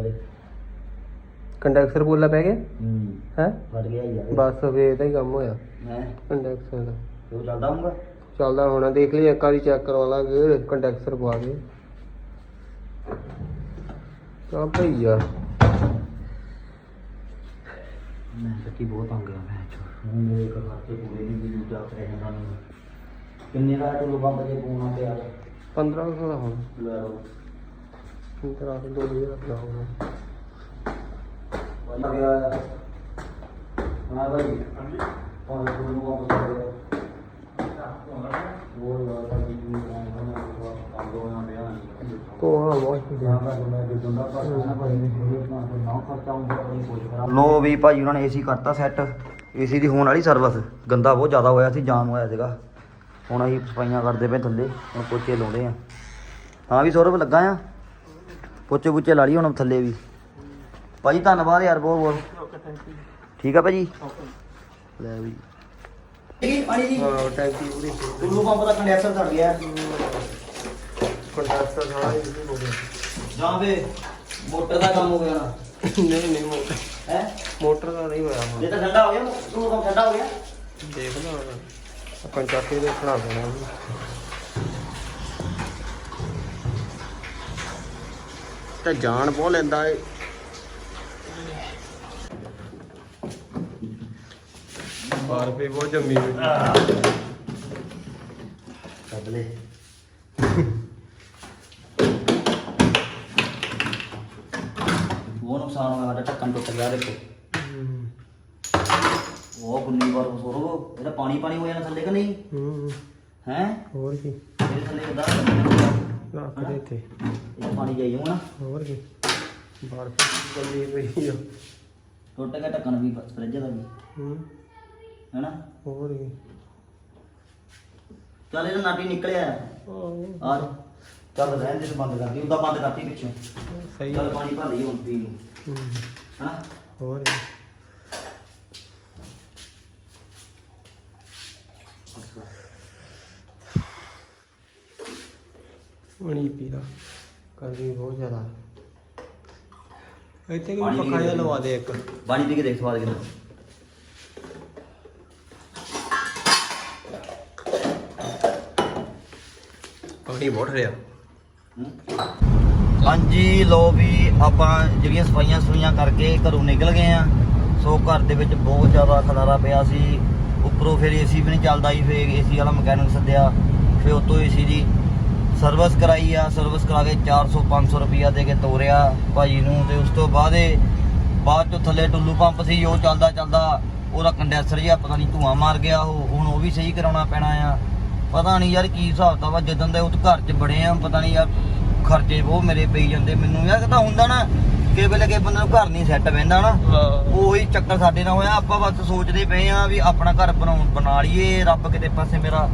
ਅਰੇ ਕੰਡੈਕਸਰ ਬੋਲਾ ਪੈ ਗਿਆ? ਹੂੰ। ਹੈ? ਫੜ ਗਿਆ ਯਾਰ ਬਸ ਫੇਰ ਇਹਦਾ ਹੀ ਕੰਮ ਹੋਇਆ। ਹੈ? ਕੰਡੈਕਸਰ ਦਾ। ਤੇ ਚੱਲਦਾ ਚੱਲਦਾ ਹੋਣਾ। ਦੇਖ ਲਈ ਇੱਕ ਵਾਰੀ ਚੈੱਕ ਕਰਵਾ ਲਾਂਗੇ। ਕੰਡੈਕਸਰ ਪਵਾ ਕੇ। ਤਾਂ ਭਈਆ। ਮੈਂ ਸੱਚੀ ਬਹੁਤ ਤੰਗ ਆ ਮੈਂ ਹੁਣ ਮੇਰੇ ਘਰ ਖਰਚੇ ਪੂਰੇ ਨਹੀਂ ਵੀ ਦੂਜਾ ਕਰੇ ਜਾਂਦਾ ਮੈਨੂੰ ਕਿੰਨੇ ਦਾ ਟੁੱਲੂ ਬੰਬ ਜੇ ਪੂਣਾ ਪਿਆ? 1500 ਦਾ ਹੋਣਾ। ਲੈ ਲਓ। ਤੇਰਾ 2000 ਦਾ ਹੋਣਾ। ਆ ਗਿਆ ਹਾਂ ਭਾਈ ਹਾਂਜੀ ਹਾਂ ਟੁੱਲੂ ਬੰਬ ਸੜ ਗਿਆ ਉਹ ਯਾਰ ਭਾਈ ਜੀ ਲੋ ਵੀ ਭਾਜੀ ਉਹਨਾਂ ਨੇ ਏਸੀ ਕਰਤਾ ਸੈੱਟ ਏਸੀ ਦੀ ਹੋਣ ਵਾਲੀ ਸਰਵਿਸ ਗੰਦਾ ਬਹੁਤ ਜ਼ਿਆਦਾ ਹੋਇਆ ਸੀ ਜਾਮ ਹੋਇਆ ਸੀਗਾ। ਹੁਣ ਅਸੀਂ ਸਫਾਈਆਂ ਕਰਦੇ ਪਏ ਥੱਲੇ ਹੁਣ ਪੋਚੇ ਲਾਉਂਦੇ ਆ। ਹਾਂ ਵੀ ਸੌਰਵ ਲੱਗਾ ਆ। ਪੋਚੇ ਪੁੱਚੇ ਲਾ ਲਈ ਹੁਣ ਥੱਲੇ ਵੀ। ਭਾਜੀ ਧੰਨਵਾਦ ਯਾਰ ਬਹੁਤ ਬਹੁਤ। ਠੀਕ ਆ ਭਾਜੀ ਲੈ ਵੀ। ਪਾਣੀ ਦੀ ਹਾਂ ਟੈਂਕੀ ਪੂਰੀ। ਟੁੱਲੂ ਪੰਪ ਦਾ ਕੰਡੈਂਸਰ ਸੜ ਗਿਆ। ਕੰਡੈਕਸਰ ਸਾਰਾ ਇਹ ਹੋ ਗਿਆ ਜਾਂ ਵੇ ਮੋਟਰ ਦਾ ਕੰਮ ਹੋ ਗਿਆ ਨਾ। ਨਹੀਂ ਨਹੀਂ ਮੋਟਰ। ਹੈ? ਮੋਟਰ ਦਾ ਨਹੀਂ ਹੋਇਆ ਹੁਣ। ਜੇ ਤਾਂ ਠੰਡਾ ਹੋ ਗਿਆ ਟੁੱਲੂ ਪੰਪ ਠੰਡਾ ਹੋ ਗਿਆ। ਦੇਖ ਲਾ ਆਪਾਂ ਚੱਕ ਕੇ ਦੇਖਣਾ ਪੈਣਾ ਜੀ। ਤੇ ਜਾਨ ਬਹੁਤ ਲੈਂਦਾ ਏ। ਬਾਰਫੀ ਬਹੁਤ ਜੰਮੀ ਹੋਈ। ਕੱਢ ਲੈ ਉਹ ਨੁਕਸਾਨ ਹੋਇਆ ਸਾਡਾ ਢੱਕਣ ਟੁੱਟ ਗਿਆ ਦੇਖੋ। ਉਹ ਗੁੰਨੀ ਵਾਰ ਸੋਰੋ ਇਹਦਾ ਪਾਣੀ ਪਾਣੀ ਹੋ ਜਾਣਾ ਥੱਲੇ ਕਿ ਨਹੀਂ? ਹੂੰ। ਹੈ? ਹੋਰ ਕੀ? ਇਹਦੇ ਥੱਲੇ ਕਿਦਾਂ ਰੱਖ ਦੇ ਇੱਥੇ। ਇਹ ਪਾਣੀ ਜਾਈ ਹੋਣਾ ਹੋਰ ਕੀ? ਬਾਰਫੀ ਜੰਮੀ ਪਈ ਆ। ਟੁੱਟ ਗਿਆ ਢੱਕਣ ਵੀ ਫਰਿੱਜ ਦਾ ਵੀ। ਹੂੰ। ਹੈਨਾ? ਹੋਰ ਕੀ? ਚੱਲ ਇਹਦਾ ਨਾਟੀ ਨਿਕਲਿਆ। ਆਹੋ, ਆ ਚੱਲ ਰਹਿਣ ਦੇ ਤੇ ਬੰਦ ਕਰਦੀ ਉਹਦਾ ਬੰਦ ਕਰਤੀ ਪਿੱਛੋਂ। ਸਹੀ ਚੱਲ ਪਾਣੀ ਭਰ ਲਈ ਹੁਣ ਪੀ ਨੂੰ ਹੂੰ ਹੋਰ। ਪਾਣੀ ਪੀਦਾ ਕਰਦੀ ਬਹੁਤ ਜ਼ਿਆਦਾ। ਇੱਥੇ ਕੋਈ ਪੱਖਾ ਜਿਹਾ ਲਵਾ ਦੇ ਇੱਕ। ਪਾਣੀ ਪੀ ਕੇ ਦੇਖ ਸਵਾਦ ਕਿੰਨਾ ਪਾਣੀ ਬਹੁਤ ਰਿਹਾ। ਹਾਂਜੀ ਲੋ ਵੀ ਆਪਾਂ ਜਿਹੜੀਆਂ ਸਫਾਈਆਂ ਸਫਾਈਆਂ ਕਰਕੇ ਘਰੋਂ ਨਿਕਲ ਗਏ ਆ ਸੋ ਘਰ ਦੇ ਵਿੱਚ ਬਹੁਤ ਜ਼ਿਆਦਾ ਖਲਾਰਾ ਪਿਆ ਸੀ। ਉੱਪਰੋਂ ਫਿਰ ਏਸੀ ਵੀ ਨਹੀਂ ਚੱਲਦਾ ਸੀ, ਫਿਰ ਏਸੀ ਵਾਲਾ ਮਕੈਨਿਕ ਸੱਦਿਆ। ਫਿਰ ਉਤੋਂ ਏਸੀ ਦੀ ਸਰਵਿਸ ਕਰਾਈ ਆ। ਸਰਵਿਸ ਕਰਾ ਕੇ 400 500 ਰੁਪਿਆ ਦੇ ਕੇ ਤੋਰਿਆ ਭਾਜੀ ਨੂੰ ਤੇ ਉਸ ਤੋਂ ਬਾਅਦ ਇਹ ਬਾਅਦ ਚੋਂ ਥੱਲੇ ਟੁੱਲੂ ਪੰਪ ਸੀ, ਉਹ ਚੱਲਦਾ ਚੱਲਦਾ ਉਹਦਾ ਕੰਡੈਂਸਰ ਜਿਹਾ ਪਤਾ ਨਹੀਂ ਧੂਆਂ ਮਾਰ ਗਿਆ, ਉਹ ਹੁਣ ਉਹ ਵੀ ਸਹੀ ਕਰਾਉਣਾ ਪੈਣਾ ਆ। ਪਤਾ ਨਹੀਂ ਯਾਰ ਕੀ ਹਿਸਾਬ ਵਾ ਜਦੋਂ ਦੇ ਉਹ ਘਰ 'ਚ ਬੜੇ ਆ, ਪਤਾ ਨਹੀਂ ਯਾਰ ਖਰਚੇ ਬਹੁਤ ਮੇਰੇ ਪਈ ਜਾਂਦੇ ਮੈਨੂੰ ਯਾਰ ਤਾਂ ਹੁੰਦਾ ਨਾ ਕਿ ਵੇਲੇ ਕਿ ਬੰਦੇ ਨੂੰ ਘਰ ਨਹੀਂ ਸੈੱਟ ਬਹਿੰਦਾ ਨਾ। ਉਹੀ ਚੱਕਰ ਸਾਡੇ ਨਾਲ ਹੋਇਆ ਆਪਾਂ ਬਸ ਸੋਚਦੇ ਪਏ ਆ ਵੀ ਆਪਣਾ ਘਰ ਬਣਾਉਣ ਬਣਾ ਲਈਏ ਰੱਬ ਕਿਤੇ ਪਾਸੇ ਮੇਰਾ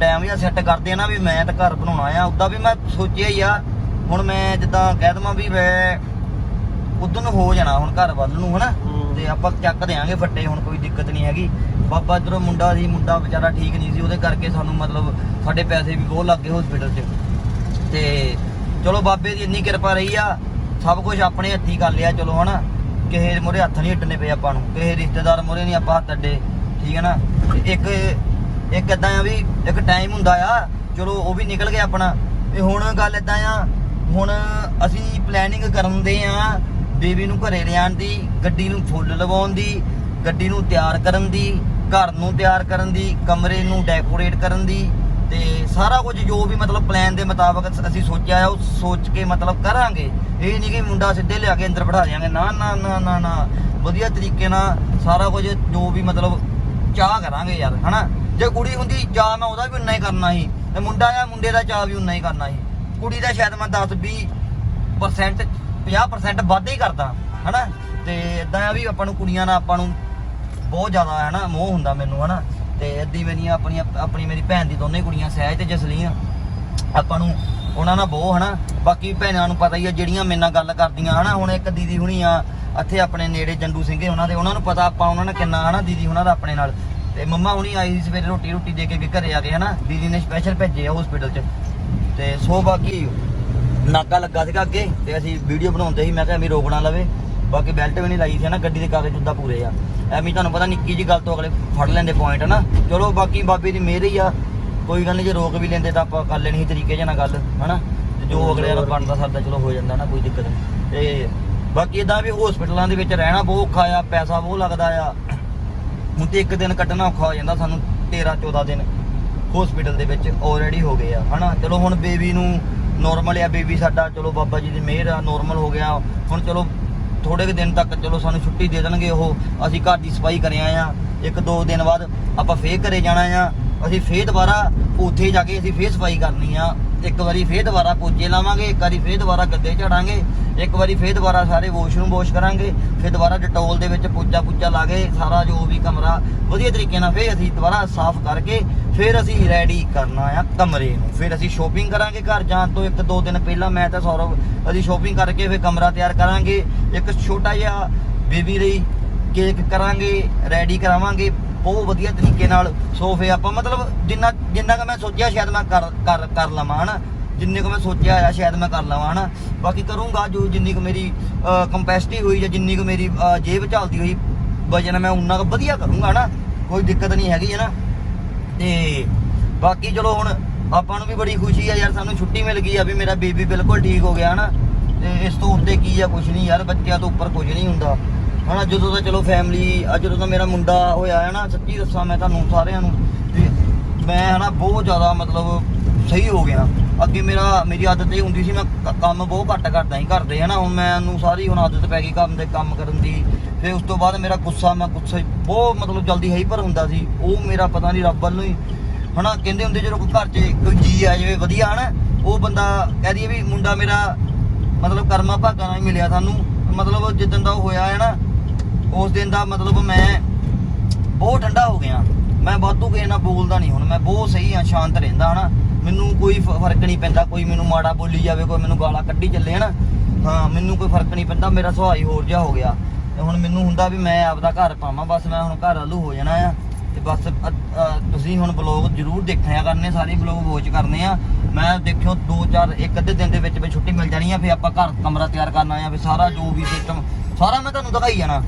ਟਾਈਮ ਜਿਹਾ ਸੈੱਟ ਕਰਦੇ ਆ ਨਾ ਵੀ ਮੈਂ ਤਾਂ ਘਰ ਬਣਾਉਣਾ ਆ। ਉਦਾਂ ਵੀ ਮੈਂ ਸੋਚਿਆ ਹੀ ਆ ਹੁਣ ਮੈਂ ਜਿੱਦਾਂ ਕਹਿ ਦਵਾਂ ਵੀ ਮੈਂ ਉਦੋਂ ਨੂੰ ਹੋ ਜਾਣਾ ਹੁਣ ਘਰ ਵੱਲ ਨੂੰ ਹਨਾ। ਤੇ ਆਪਾਂ ਚੱਕ ਦੇਾਂਗੇ ਫੱਟੇ ਹੁਣ ਕੋਈ ਦਿੱਕਤ ਨਹੀਂ ਹੈਗੀ। ਬਾਬਾ ਜਦੋਂ ਮੁੰਡਾ ਸੀ ਮੁੰਡਾ ਵਿਚਾਰਾ ਠੀਕ ਨਹੀਂ ਸੀ ਉਹਦੇ ਕਰਕੇ ਸਾਨੂੰ ਮਤਲਬ ਸਾਡੇ ਪੈਸੇ ਵੀ ਬਹੁਤ ਲੱਗੇ ਹਸਪੀਟਲ 'ਚ। ਤੇ ਚਲੋ ਬਾਬੇ ਦੀ ਇੰਨੀ ਕਿਰਪਾ ਰਹੀ ਆ, ਸਭ ਕੁਝ ਆਪਣੇ ਹੱਥੀ ਕਰ ਲਿਆ, ਚਲੋ ਹਨਾ। ਕਿਸੇ ਮੋਰੇ ਹੱਥ ਨਹੀਂ ਅੱਡਣੇ ਪਏ ਆਪਾਂ ਨੂੰ, ਕਿਸੇ ਰਿਸ਼ਤੇਦਾਰ ਮੋਰੇ ਨਹੀਂ ਆਪਾਂ ਹੱਥ ਅੱਡੇ, ਠੀਕ ਹੈ ਨਾ? ਇੱਕ ਇੱਕ ਇਦਾਂ ਆ ਵੀ ਇੱਕ ਟਾਈਮ ਹੁੰਦਾ ਆ, ਚਲੋ ਉਹ ਵੀ ਨਿਕਲ ਗਿਆ ਆਪਣਾ। ਤੇ ਹੁਣ ਗੱਲ ਇਦਾਂ ਆ, ਹੁਣ ਅਸੀਂ ਪਲੈਨਿੰਗ ਕਰਨ ਦੇ ਆ, ਬੇਬੀ ਨੂੰ ਘਰੇ ਲਿਆਉਣ ਦੀ, ਗੱਡੀ ਨੂੰ ਫੁੱਲ ਲਵਾਉਣ ਦੀ, ਗੱਡੀ ਨੂੰ ਤਿਆਰ ਕਰਨ ਦੀ, ਘਰ ਨੂੰ ਤਿਆਰ ਕਰਨ ਦੀ, ਕਮਰੇ ਨੂੰ ਡੈਕੋਰੇਟ ਕਰਨ ਦੀ ਤੇ ਸਾਰਾ ਕੁਝ ਜੋ ਵੀ ਮਤਲਬ ਪਲਾਨ ਦੇ ਮੁਤਾਬਕ ਅਸੀਂ ਸੋਚਿਆ ਹੈ ਉਹ ਸੋਚ ਕੇ ਮਤਲਬ ਕਰਾਂਗੇ। ਇਹ ਨਹੀਂ ਕਿ ਮੁੰਡਾ ਸਿੱਧੇ ਲਿਆ ਕੇ ਅੰਦਰ ਬਿਠਾ ਦਿਆਂਗੇ। ਨਾ ਨਾ ਨਾ ਨਾ ਨਾ। ਵਧੀਆ ਤਰੀਕੇ ਨਾਲ ਸਾਰਾ ਕੁਝ ਜੋ ਵੀ ਮਤਲਬ ਚਾਹ ਕਰਾਂਗੇ ਯਾਰ, ਹਨਾ? ਜੇ ਕੁੜੀ ਹੁੰਦੀ ਚਾਹ ਮੈਂ ਉਹਦਾ ਵੀ ਉਨਾ ਹੀ ਕਰਨਾ ਸੀ। ਤੇ ਮੁੰਡਾ ਆ ਮੁੰਡੇ ਦਾ ਚਾਹ ਵੀ ਉਨਾ ਹੀ ਕਰਨਾ ਸੀ। ਕੁੜੀ ਦਾ ਸ਼ਾਇਦ ਮੈਂ 10 20% 50% ਵੱਧ ਹੀ ਕਰਦਾ, ਹਨਾ? ਤੇ ਇਦਾਂ ਆ ਵੀ ਆਪਾਂ ਨੂੰ ਕੁੜੀਆਂ ਨਾਲ ਆਪਾਂ ਨੂੰ ਬਹੁਤ ਜ਼ਿਆਦਾ ਹੈ ਨਾ ਮੋਹ ਹੁੰਦਾ ਮੈਨੂੰ, ਹਨਾ? ਤੇ ਅੱਧੀ ਮੇਰੀਆਂ ਆਪਣੀਆਂ ਆਪਣੀ ਮੇਰੀ ਭੈਣ ਦੀ ਦੋਨੇ ਕੁੜੀਆਂ ਸਹਿਜ ਤੇ ਜਸਲੀਨ। ਆਪਾਂ ਨੂੰ ਉਹਨਾਂ ਨਾਲ ਬਹੁਤ ਹਨਾ? ਬਾਕੀ ਭੈਣਾਂ ਨੂੰ ਪਤਾ ਹੀ ਆ, ਜਿਹੜੀਆਂ ਮੇਰੇ ਨਾਲ ਗੱਲ ਕਰਦੀਆਂ, ਹਨਾ? ਹੁਣ ਇੱਕ ਦੀਦੀ ਹੁਣੀ ਆ, ਇੱਥੇ ਆਪਣੇ ਨੇੜੇ ਜੰਡੂ ਸਿੰਘੇ ਉਹਨਾਂ ਦੇ। ਉਹਨਾਂ ਨੂੰ ਪਤਾ ਆਪਾਂ ਉਹਨਾਂ ਨਾਲ ਕਿੰਨਾ, ਹਨਾ, ਦੀਦੀ ਉਹਨਾਂ ਦਾ ਆਪਣੇ ਨਾਲ। ਤੇ ਮੰਮਾ ਹੁਣੀ ਆਈ ਸੀ ਸਵੇਰੇ ਰੋਟੀ ਰੋਟੀ ਦੇ ਕੇ ਵੀ ਘਰੇ ਆ ਗਏ ਹਨਾ? ਦੀਦੀ ਨੇ ਸਪੈਸ਼ਲ ਭੇਜੇ ਆ ਹਸਪੀਟਲ 'ਚ। ਤੇ ਸੋ ਬਾਕੀ ਨਾਕਾ ਲੱਗਾ ਸੀਗਾ ਅੱਗੇ, ਤੇ ਅਸੀਂ ਵੀਡੀਓ ਬਣਾਉਂਦੇ ਸੀ। ਮੈਂ ਕਿਹਾ ਵੀ ਰੋਕ ਨਾ ਲਵੇ। ਬਾਕੀ ਬੈਲਟ ਵੀ ਨਹੀਂ ਲਾਈ ਸੀ ਨਾ ਗੱਡੀ ਦੇ ਕਾਗਜ਼ ਉੱਦਾਂ ਪੂਰੇ ਆ। ਐਵੇਂ ਤੁਹਾਨੂੰ ਪਤਾ ਨਿੱਕੀ ਜੀ ਗੱਲ ਤੋਂ ਅਗਲੇ ਫੜ ਲੈਂਦੇ ਪੁਆਇੰਟ ਨਾ ਚਲੋ ਬਾਕੀ ਬਾਬੇ ਦੀ ਮਿਹਰ ਹੀ ਆ। ਕੋਈ ਗੱਲ ਨਹੀਂ ਜੇ ਰੋਕ ਵੀ ਲੈਂਦੇ ਤਾਂ ਆਪਾਂ ਕਰ ਲੈਣੀ ਸੀ ਤਰੀਕੇ ਜਨਾ ਗੱਲ ਹਨਾ? ਤੇ ਜੋ ਅਗਲੇ ਨਾਲ ਬਣਦਾ ਸਰਦਾ ਚਲੋ ਹੋ ਜਾਂਦਾ ਨਾ ਕੋਈ ਦਿੱਕਤ ਨਹੀਂ ਤੇ ਬਾਕੀ ਇਦਾਂ ਵੀ ਹਸਪੀਟਲਾਂ ਦੇ ਵਿੱਚ ਰਹਿਣਾ ਬਹੁਤ ਔਖਾ ਆ ਪੈਸਾ ਬਹੁਤ ਲੱਗਦਾ ਆ। ਹੁਣ ਤੇ ਇੱਕ ਦਿਨ ਕੱਢਣਾ ਔਖਾ ਹੋ ਜਾਂਦਾ ਸਾਨੂੰ 13 14 ਦਿਨ ਹਸਪੀਟਲ ਦੇ ਵਿੱਚ ਆਲਰੇਡੀ ਹੋ ਗਏ ਆ ਹਨਾ? ਚਲੋ ਹੁਣ ਬੇਬੀ ਨੂੰ ਨਾਰਮਲ ਆ ਬੇਬੀ ਸਾਡਾ ਚਲੋ ਬਾਬਾ ਜੀ ਦੀ ਮਿਹਰ ਆ ਨਾਰਮਲ ਹੋ ਗਿਆ। ਹੁਣ ਚਲੋ ਥੋੜੇ ਕੁ ਦਿਨ ਤੱਕ ਚਲੋ ਸਾਨੂੰ ਛੁੱਟੀ ਦੇ ਦੇਣਗੇ ਉਹ, ਅਸੀਂ ਘਰ ਦੀ ਸਫ਼ਾਈ ਕਰਿਆ ਆ ਇੱਕ ਦੋ ਦਿਨ ਬਾਅਦ ਆਪਾਂ ਫੇਰ ਘਰੇ ਜਾਣਾ ਆ। ਅਸੀਂ ਫੇਰ ਦੁਬਾਰਾ ਉੱਥੇ ਜਾ ਕੇ ਅਸੀਂ ਫੇਰ ਸਫ਼ਾਈ ਕਰਨੀ ਆ। ਇੱਕ ਵਾਰੀ ਫੇਰ ਦੁਬਾਰਾ ਪੋਚੇ ਲਾਵਾਂਗੇ, ਇੱਕ ਵਾਰੀ ਫੇਰ ਦੁਬਾਰਾ ਗੱਦੇ ਝਾੜਾਂਗੇ, ਇੱਕ ਵਾਰੀ ਫੇਰ ਦੁਬਾਰਾ ਸਾਰੇ ਵਾਸ਼ਰੂਮ ਵਾਸ਼ ਕਰਾਂਗੇ, ਫਿਰ ਦੁਬਾਰਾ ਡਟੋਲ ਦੇ ਵਿੱਚ ਪੋਚਾ ਪੁੱਚਾ ਲਾ ਕੇ ਸਾਰਾ ਜੋ ਵੀ ਕਮਰਾ ਵਧੀਆ ਤਰੀਕੇ ਨਾਲ ਫੇਰ ਅਸੀਂ ਦੁਬਾਰਾ ਸਾਫ਼ ਕਰਕੇ ਫਿਰ ਅਸੀਂ ਰੈਡੀ ਕਰਨਾ ਆ ਕਮਰੇ ਨੂੰ। ਫਿਰ ਅਸੀਂ ਸ਼ੋਪਿੰਗ ਕਰਾਂਗੇ ਘਰ ਜਾਣ ਤੋਂ ਇੱਕ ਦੋ ਦਿਨ ਪਹਿਲਾਂ ਮੈਂ ਤਾਂ ਸੌਰਵ ਅਸੀਂ ਸ਼ੋਪਿੰਗ ਕਰਕੇ ਫਿਰ ਕਮਰਾ ਤਿਆਰ ਕਰਾਂਗੇ। ਇੱਕ ਛੋਟਾ ਜਿਹਾ ਬੇਬੀ ਲਈ ਕੇਕ ਕਰਾਂਗੇ ਰੈਡੀ ਕਰਾਵਾਂਗੇ। ਬਹੁਤ ਵਧੀਆ ਤਰੀਕੇ ਨਾਲ ਸੋਫੇ ਆਪਾਂ ਮਤਲਬ ਜਿੰਨਾ ਜਿੰਨਾ ਕਿ ਮੈਂ ਸੋਚਿਆ ਸ਼ਾਇਦ ਮੈਂ ਕਰ ਕਰ ਕਰ ਲਵਾਂ, ਹਨਾ? ਜਿੰਨੇ ਕੁ ਮੈਂ ਸੋਚਿਆ ਆ, ਸ਼ਾਇਦ ਮੈਂ ਕਰ ਲਵਾਂ, ਹਨਾ? ਬਾਕੀ ਕਰੂੰਗਾ ਜੋ ਜਿੰਨੀ ਕੁ ਮੇਰੀ ਕੰਪੈਸਿਟੀ ਹੋਈ ਜਾਂ ਜਿੰਨੀ ਕੁ ਮੇਰੀ ਜੇਬ ਝਾਲਦੀ ਹੋਈ, ਵਜਨ ਮੈਂ ਉਨਾ ਕੁ ਵਧੀਆ ਕਰੂੰਗਾ, ਹਨਾ? ਕੋਈ ਦਿੱਕਤ ਨਹੀਂ ਹੈਗੀ ਹੈ ਨਾ ਤੇ ਬਾਕੀ ਚਲੋ ਹੁਣ ਆਪਾਂ ਨੂੰ ਵੀ ਬੜੀ ਖੁਸ਼ੀ ਆ ਯਾਰ, ਸਾਨੂੰ ਛੁੱਟੀ ਮਿਲ ਗਈ ਆ ਵੀ ਮੇਰਾ ਬੇਬੀ ਬਿਲਕੁਲ ਠੀਕ ਹੋ ਗਿਆ, ਹਨਾ? ਤੇ ਇਸ ਤੋਂ ਉੱਤੇ ਕੀ ਆ ਕੁਝ ਨਹੀਂ ਯਾਰ, ਬੱਚਿਆਂ ਤੋਂ ਉੱਪਰ ਕੁਝ ਨਹੀਂ ਹੁੰਦਾ। ਹਨਾ, ਜਦੋਂ ਤਾਂ ਚਲੋ ਫੈਮਿਲੀ ਆ ਜਦੋਂ ਤਾਂ ਮੇਰਾ ਮੁੰਡਾ ਹੋਇਆ ਹੈ ਨਾ, ਸੱਚੀ ਦੱਸਾਂ ਮੈਂ ਤੁਹਾਨੂੰ ਸਾਰਿਆਂ ਨੂੰ, ਵੀ ਮੈਂ ਹਨਾ ਬਹੁਤ ਜ਼ਿਆਦਾ ਮਤਲਬ ਸਹੀ ਹੋ ਗਿਆ। ਅੱਗੇ ਮੇਰਾ, ਮੇਰੀ ਆਦਤ ਇਹ ਹੁੰਦੀ ਸੀ, ਮੈਂ ਕੰਮ ਬਹੁਤ ਘੱਟ ਕਰਦਾ ਹੀ ਘਰ ਦੇ, ਹਨਾ, ਹੁਣ ਮੈਂ ਮੈਨੂੰ ਸਾਰੀ ਹੁਣ ਆਦਤ ਪੈ ਗਈ ਕੰਮ ਦੇ, ਕੰਮ ਕਰਨ ਦੀ। ਫਿਰ ਉਸ ਤੋਂ ਬਾਅਦ ਮੇਰਾ ਗੁੱਸਾ, ਮੈਂ ਗੁੱਸਾ ਬਹੁਤ ਮਤਲਬ ਜਲਦੀ ਹਾਈਪਰ ਹੁੰਦਾ ਸੀ। ਉਹ ਮੇਰਾ ਪਤਾ ਨਹੀਂ ਰੱਬ ਵੱਲੋਂ ਹੀ, ਹਨਾ, ਕਹਿੰਦੇ ਹੁੰਦੇ ਜਦੋਂ ਕੋਈ ਘਰ 'ਚ ਕੋਈ ਜੀ ਆ ਜਾਵੇ ਵਧੀਆ, ਹਨਾ, ਉਹ ਬੰਦਾ ਕਹਿ ਦਈਏ ਵੀ ਮੁੰਡਾ ਮੇਰਾ ਮਤਲਬ ਕਰਮਾ ਭਾਗਾਂ ਨਾਲ ਹੀ ਮਿਲਿਆ ਸਾਨੂੰ। ਮਤਲਬ ਜਿੱਦਣ ਦਾ ਉਹ ਹੋਇਆ ਹੈ ਨਾ ਉਸ ਦਿਨ ਦਾ ਮਤਲਬ ਮੈਂ ਬਹੁਤ ਠੰਡਾ ਹੋ ਗਿਆ। ਮੈਂ ਵਾਧੂ ਕਿਸੇ ਨਾਲ ਬੋਲਦਾ ਨਹੀਂ ਹੁਣ। ਮੈਂ ਬਹੁਤ ਸਹੀ ਆ ਸ਼ਾਂਤ ਰਹਿੰਦਾ, ਹਨਾ। ਮੈਨੂੰ ਕੋਈ ਫ਼ਰਕ ਨਹੀਂ ਪੈਂਦਾ। ਕੋਈ ਮੈਨੂੰ ਮਾੜਾ ਬੋਲੀ ਜਾਵੇ, ਕੋਈ ਮੈਨੂੰ ਗਾਲਾਂ ਕੱਢੀ ਚੱਲੇ, ਹਨਾ। ਹਾਂ, ਮੈਨੂੰ ਕੋਈ ਫ਼ਰਕ ਨਹੀਂ ਪੈਂਦਾ। ਮੇਰਾ ਸੁਭਾਅ ਹੀ ਹੋਰ ਜਿਹਾ ਹੋ ਗਿਆ। ਤੇ ਹੁਣ ਮੈਨੂੰ ਹੁੰਦਾ ਵੀ ਮੈਂ ਆਪਦਾ ਘਰ ਪਾਵਾਂ। ਬਸ ਮੈਂ ਹੁਣ ਘਰ ਆਲੂ ਹੋ ਜਾਣਾ ਆ। ਤੇ ਬਸ ਤੁਸੀਂ ਹੁਣ ਬਲੌਗ ਜ਼ਰੂਰ ਦੇਖਿਆ ਕਰਨੇ, ਸਾਰੇ ਬਲੌਗ ਵਾਚ ਕਰਨੇ ਆ। ਮੈਂ ਦੇਖਿਓ 2 4 ਇੱਕ ਅੱਧੇ ਦਿਨ ਦੇ ਵਿੱਚ ਵਿੱਚ ਛੁੱਟੀ ਮਿਲ ਜਾਣੀ ਆ, ਫਿਰ ਆਪਾਂ ਘਰ ਕਮਰਾ ਤਿਆਰ ਕਰਨਾ ਆ। ਫਿਰ ਸਾਰਾ ਜੋ ਵੀ ਸਿਸਟਮ ਸਾਰਾ ਮੈਂ ਤੁਹਾਨੂੰ ਦਿਖਾਈ ਜਾਣਾ।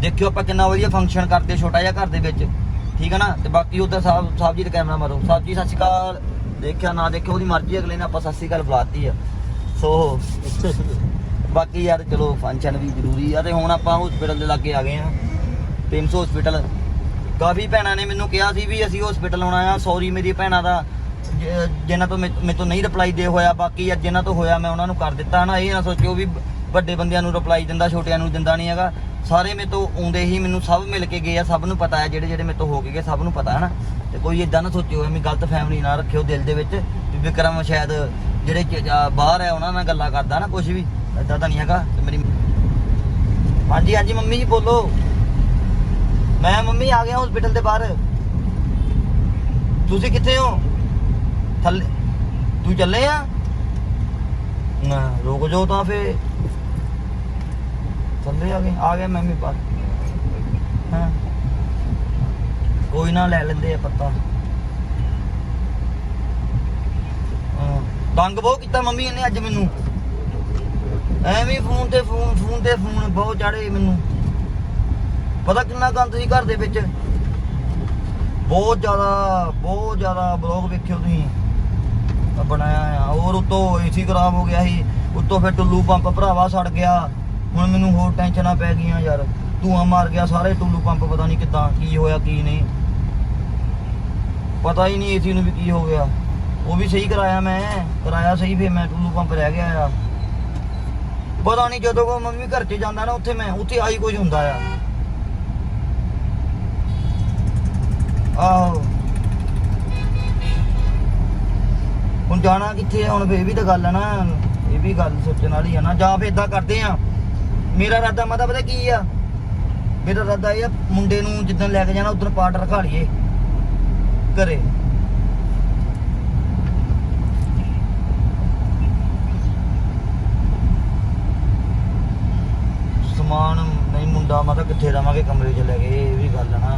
ਦੇਖਿਓ ਆਪਾਂ ਕਿੰਨਾ ਵਧੀਆ ਫੰਕਸ਼ਨ ਕਰਦੇ, ਛੋਟਾ ਜਿਹਾ ਘਰ ਦੇ ਵਿੱਚ। ਠੀਕ ਹੈ ਨਾ? ਤੇ ਬਾਕੀ ਉਧਰ ਸਾਹਿਬ ਸਾਹਿਬ ਜੀ ਦਾ ਕੈਮਰਾ ਮਾਰੋ। ਸਾਹਿਬ ਜੀ ਸਤਿ ਸ਼੍ਰੀ ਅਕਾਲ। ਦੇਖਿਆ ਨਾ ਦੇਖਿਓ, ਉਹਦੀ ਮਰਜ਼ੀ ਅਗਲੇ ਨੇ ਆਪਾਂ ਸਤਿ ਸ਼੍ਰੀ ਅਕਾਲ ਬੁਲਾਤੀ ਆ। ਸੋ, ਬਾਕੀ ਯਾਰ ਚਲੋ ਫੰਕਸ਼ਨ ਵੀ ਜ਼ਰੂਰੀ ਆ। ਤੇ ਹੁਣ ਆਪਾਂ ਹਸਪੀਟਲ ਦੇ ਲਾਗੇ ਆ ਗਏ ਆ। ਪਿੰਸ ਹਸਪੀਟਲ ਕਾਫੀ ਭੈਣਾਂ ਨੇ ਮੈਨੂੰ ਕਿਹਾ ਸੀ ਵੀ ਅਸੀਂ ਹਸਪੀਟਲ ਆਉਣਾ ਆ। ਸੌਰੀ ਮੇਰੀ ਭੈਣਾਂ ਦਾ, ਜ- ਜਿਨ੍ਹਾਂ ਤੋਂ ਮੇ, ਮੇਰੇ ਤੋਂ ਨਹੀਂ ਰਿਪਲਾਈ ਦੇ ਹੋਇਆ। ਬਾਕੀ ਯਾਰ ਜਿਨ੍ਹਾਂ ਤੋਂ ਹੋਇਆ, ਮੈਂ ਉਹਨਾਂ ਨੂੰ ਕਰ ਦਿੱਤਾ। ਨਾ ਇਹ ਨਾ ਸੋਚਿਓ ਵੀ ਵੱਡੇ ਬੰਦਿਆਂ ਨੂੰ ਰਿਪਲਾਈ ਦਿੰਦਾ, ਛੋਟਿਆਂ ਨੂੰ ਦਿੰਦਾ ਨਹੀਂ ਹੈਗਾ। ਸਾਰੇ ਮੇਰੇ ਤੋਂ ਆਉਂਦੇ ਹੀ ਮੈਨੂੰ ਸਭ ਮਿਲ ਕੇ ਗਏ ਆ, ਸਭ ਨੂੰ ਪਤਾ ਹੈ ਜਿਹੜੇ ਜਿਹੜੇ ਮੇਰੇ ਤੋਂ ਹੋ ਕੇ ਗਏ, ਸਭ ਨੂੰ ਪਤਾ ਹੈ ਨਾ ਤੇ ਕੋਈ ਇਦਾਂ ਨਾ ਸੋਚਿਓ ਐਵੇਂ ਗਲਤ ਫੈਮਿਲੀ ਨਾ ਰੱਖਿਓ ਦਿਲ ਦੇ ਵਿੱਚ, ਵੀ ਵਿਕਰਮ ਸ਼ਾਇਦ ਜਿਹੜੇ ਬਾਹਰ ਹੈ ਉਹਨਾਂ ਨਾਲ ਗੱਲਾਂ ਕਰਦਾ ਨਾ ਕੁਝ ਵੀ ਇਦਾਂ ਤਾਂ ਨਹੀਂ ਹੈਗਾ, ਤੇ ਮੇਰੀ ਹਾਂਜੀ ਹਾਂਜੀ, ਮੰਮੀ ਜੀ ਬੋਲੋ। ਮੈਂ ਮੰਮੀ ਆ ਗਿਆ ਹਸਪੀਟਲ ਦੇ ਬਾਹਰ। ਤੁਸੀਂ ਕਿੱਥੇ ਹੋ? ਥੱਲੇ ਤੂੰ ਚੱਲੇ ਆ? ਨਾ, ਰੁਕ ਜਾਓ ਤਾਂ ਫੇ ਥੱਲੇ ਆ ਗਏ, ਆ ਗਿਆ ਮੈਂ ਵੀ ਬਾਹਰ। ਹਾਂ? ਕੋਈ ਨਾ ਲੈ ਲੈਂਦੇ ਆ ਪੱਤਾ। ਤੰਗ ਬਹੁਤ ਕੀਤਾ ਮੰਮੀ ਇਹਨੇ ਅੱਜ ਮੈਨੂੰ। ਐਵੇਂ ਫੋਨ ਤੇ ਫੋਨ ਫੋਨ ਤੇ ਫੋਨ, ਬਹੁਤ ਚੜੇ ਮੈਨੂੰ। ਪਤਾ ਕਿੰਨਾ ਗੰਦ ਸੀ ਘਰ ਦੇ ਵਿੱਚ। ਬਹੁਤ ਜ਼ਿਆਦਾ ਬਹੁਤ ਜ਼ਿਆਦਾ ਬਲੌਗ ਵੇਖਿਓ ਤੁਸੀਂ। ਬਣਾਇਆ ਆ ਹੋਰ ਉਤੋਂ ਏਸੀ ਖਰਾਬ ਹੋ ਗਿਆ ਸੀ। ਉਤੋਂ ਫਿਰ ਟੁੱਲੂ ਪੰਪ ਭਰਾਵਾ ਸੜ ਗਿਆ। ਹੁਣ ਮੈਨੂੰ ਹੋਰ ਟੈਨਸ਼ਨਾਂ ਪੈ ਗਈਆਂ ਯਾਰ। ਧੂਆਂ ਮਾਰ ਗਿਆ, ਸਾਰੇ ਟੁੱਲੂ ਪੰਪ ਪਤਾ ਨਹੀਂ ਕਿਦਾਂ ਕੀ ਹੋਇਆ, ਕੀ ਨਹੀਂ। ਪਤਾ ਹੀ ਨਹੀਂ ਏਸੀ ਨੂੰ ਵੀ ਕੀ ਹੋ ਗਿਆ। ਉਹ ਵੀ ਸਹੀ ਕਰਾਇਆ ਮੈਂ, ਕਰਾਇਆ ਸਹੀ, ਫਿਰ ਮੈਂ ਟੁੱਲੂ ਪੰਪ ਰਹਿ ਗਿਆ ਆ ਪਤਾ ਨਹੀਂ ਜਦੋਂ ਕੋ ਮੰਮੀ ਘਰ 'ਚ ਜਾਂਦਾ ਨਾ, ਉੱਥੇ ਮੈਂ, ਉੱਥੇ ਆਹੀ ਕੁਝ ਹੁੰਦਾ ਆ। ਆਹੋ। ਹੁਣ ਜਾਣਾ ਕਿੱਥੇ ਹੁਣ ਫੇਰ ਵੀ ਤਾਂ ਗੱਲ ਹੈ ਨਾ, ਇਹ ਵੀ ਗੱਲ ਸੋਚਣ ਵਾਲੀ ਆ ਨਾ। ਜਾਂ ਫੇਰ ਇਦਾਂ ਕਰਦੇ ਆ ਮੇਰਾ ਇਰਾਦਾ ਮਾਤਾ, ਪਤਾ ਕੀ ਆ? ਮੇਰਾ ਇਰਾਦਾ ਇਹ ਆ, ਮੁੰਡੇ ਨੂੰ ਜਿੱਦਣ ਲੈ ਕੇ ਜਾਣਾ ਉਦੋਂ ਪਾਠ ਰਖਾ ਲਈਏ। ਘਰੇ। ਸਮਾਨ ਨਹੀਂ ਮੁੰਡਾ ਮੈਂ ਤਾਂ ਕਿੱਥੇ ਰਵਾਂਗੇ ਕਮਰੇ 'ਚ ਲੈ ਕੇ? ਇਹ ਵੀ ਗੱਲ ਨਾ।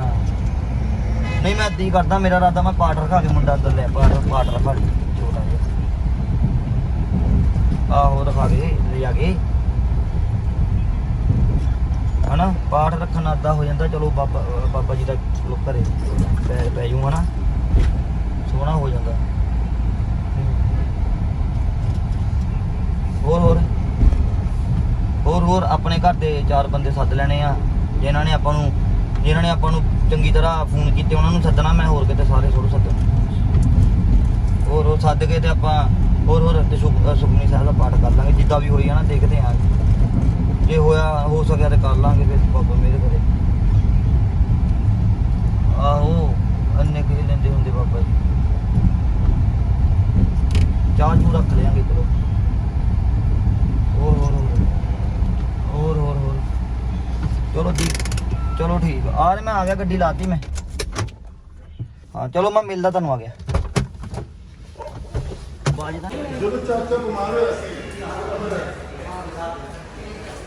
ਨਹੀਂ, ਮੈਂ ਏਦਾਂ ਹੀ ਕਰਦਾ, ਮੇਰਾ ਇਰਾਦਾ ਮੈਂ ਪਾਠ ਰਖਾ ਕੇ ਮੁੰਡਾ ਅੰਦਰ ਲੈ ਪਾਠ ਪਾਠ ਰਖਾ ਲਈ ਛੋਟਾ ਜਿਹਾ। ਆਹੋ ਰਖਾ ਕੇ ਲੈ ਜਾ ਕੇ। ਹਨਾ, ਪਾਠ ਰੱਖਣ ਦਾ ਹੋ ਜਾਂਦਾ, ਚਲੋ ਬਾਬਾ ਬਾਬਾ ਜੀ ਦਾ ਚਲੋ ਘਰੇ ਪੈਰ ਪੈ ਜੂ ਹਨਾ। ਸੋਹਣਾ ਹੋ ਜਾਂਦਾ। ਹੋਰ ਹੋਰ। ਹੋਰ ਹੋਰ, ਆਪਣੇ ਘਰ ਦੇ ਚਾਰ ਬੰਦੇ ਸੱਦ ਲੈਣੇ ਆ। ਜਿਨ੍ਹਾਂ ਨੇ ਆਪਾਂ ਨੂੰ, ਜਿਨ੍ਹਾਂ ਨੇ ਆਪਾਂ ਨੂੰ ਚੰਗੀ ਤਰ੍ਹਾਂ ਫੋਨ ਕੀਤੇ, ਉਹਨਾਂ ਨੂੰ ਸੱਦਣਾ, ਮੈਂ ਹੋਰ ਕਿਤੇ ਸਾਰੇ ਥੋੜ੍ਹਾ ਸੱਦਣ ਹੋਰ ਹੋਰ, ਸੱਦ ਕੇ ਤੇ ਆਪਾਂ, ਹੋਰ ਹੋਰ, ਤੇ ਸੁਖ- ਅਹ ਸੁਖਮਨੀ ਸਾਹਿਬ ਦਾ ਪਾਠ ਕਰ ਲਾਂਗੇ, ਜਿੱਦਾਂ ਵੀ ਹੋਈ ਆ ਨਾ, ਦੇਖਦੇ ਆਂ। ਜੇ ਹੋਇਆ, ਹੋ ਸਕਿਆ ਤੇ ਕਰ ਲਾਂਗੇ ਫਿਰ ਬਾਬਾ ਮੇਰੇ ਘਰੇ। ਆਹੋ, ਅੰਨੇ ਕਿਸੇ ਲੈਂਦੇ ਹੁੰਦੇ ਬਾਬਾ ਜੀ। ਚਾਹ ਚੂ ਰੱਖ ਲਿਆਂਗੇ ਚਲੋ ਹੋਰ ਹੋਰ ਹੋਰ। ਹੋਰ ਹੋਰ ਚਲੋ ਠੀਕ ਚਲੋ ਠੀਕ। ਆ ਮੈਂ ਆ ਗਿਆ, ਗੱਡੀ ਲਾਤੀ ਮੈਂ। ਹਾਂ, ਚਲੋ ਮੈਂ ਮਿਲਦਾ ਤੁਹਾਨੂੰ ਆ ਗਿਆ। ਬਾਜਦਾ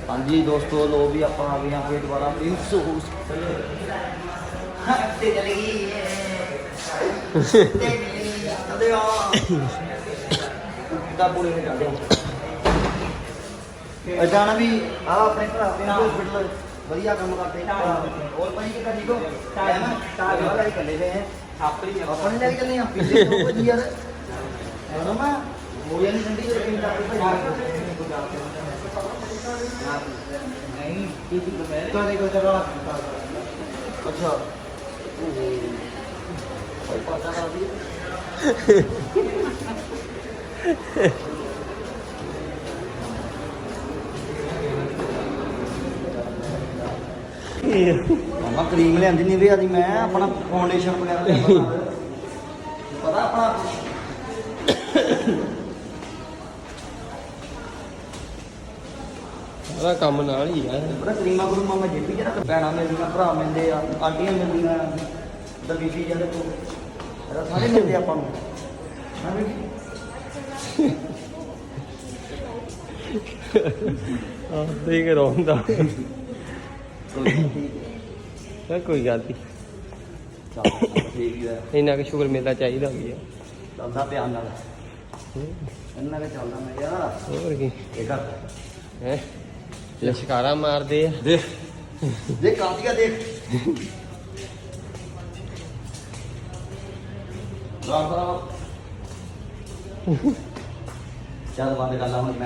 ਹਾਂਜੀ ਦੋਸਤੋ ਲੋ ਵੀ ਆਪਾਂ ਆ ਗਏ ਹਾਂ ਫਿਰ ਦੁਬਾਰਾ। ਪ੍ਰਿੰਸ ਹਸਪੀਟਲ ਤੇ ਚਲੇ ਗਈ ਤੇ ਆ। ਦਾ ਬੋਲੇ ਨੇ ਜਾਂਦੇ ਅਜਾਣਾ ਵੀ ਆ ਆਪਣੇ ਭਰਾ ਦੇ ਹਸਪੀਟਲ ਵਧੀਆ ਕੰਮ ਕਰਦੇ ਹੋਰ ਭਾਈ ਕੀ ਕਰੀ ਕੋ ਟਾਈਮ ਟਾਈਮ ਵਾਲਾ ਹੀ ਕੱਲੇ ਆਪਣੀ ਆਪਣੇ ਆ। ਪਿੱਛੇ ਤੋਂ ਯਾਰ ਹਾਂ ਮੈਂ ਹੋ ਠੰਡੀ ਨਹੀਂ ਕੀ ਕੀ ਮੈਂ ਤੁਹਾਡੇ ਕੋਲ ਜਗ੍ਹਾ ਕਰੀਮ ਲਿਆਂਦੀ ਨਹੀਂ ਵੀ ਆਦੀ ਮੈਂ ਆਪਣਾ ਫਾਊਂਡੇਸ਼ਨ ਵਗੈਰਾ ਲਿਆਂਦਾ। ਪਤਾ ਆਪਣਾ ਉਹਦਾ ਕੰਮ ਨਾਲ ਹੀ ਆ। ਪਤਾ ਕਰੀਮਾ ਗੁਰੂ ਮਾਮਾ ਜੇਪੀ ਜਿਹੜਾ ਭੈਣਾਂ ਮਿਲਦੀਆਂ ਭਰਾ ਮਿਲਦੇ ਆ ਆਂਟੀਆਂ ਮਿਲਦੀਆਂ ਦਾ ਬੀਬੀ ਜਿਹੜੇ ਤੋਂ ਇਹਦਾ ਸਾਰੇ ਮਿਲਦੇ ਆਪਾਂ ਨੂੰ। ਹਾਂ ਦੇਖ ਰੋਂਦਾ ਹੈ? ਕੋਈ ਗੱਲ ਨਹੀਂ ਚੱਲ ਠੀਕ ਹੀ। ਇੰਨਾ ਕੁ ਸ਼ੁਕਰ ਮੇਲਾ ਚਾਹੀਦਾ ਵੀ ਆ। ਚੱਲਦਾ ਪਿਆਰ ਨਾਲ। ਇੰਨਾ ਕਿ ਚੱਲਦਾ ਮੈਂ ਯਾਰ। ਹੋਰ ਕੀ? ਇਹ ਕਰ। ਹੈ? ਲਸ਼ਕਾਰਾ ਮਾਰਦੇ ਆ। ਦੇਖ। ਦੇਖ ਕਾਂਤੀਆ ਦੇਖ। ਰਾਮ ਰਾਮ। ਚੱਲ ਬੰਦ ਕਰ ਲਾ ਹੁਣ ਮੈਂ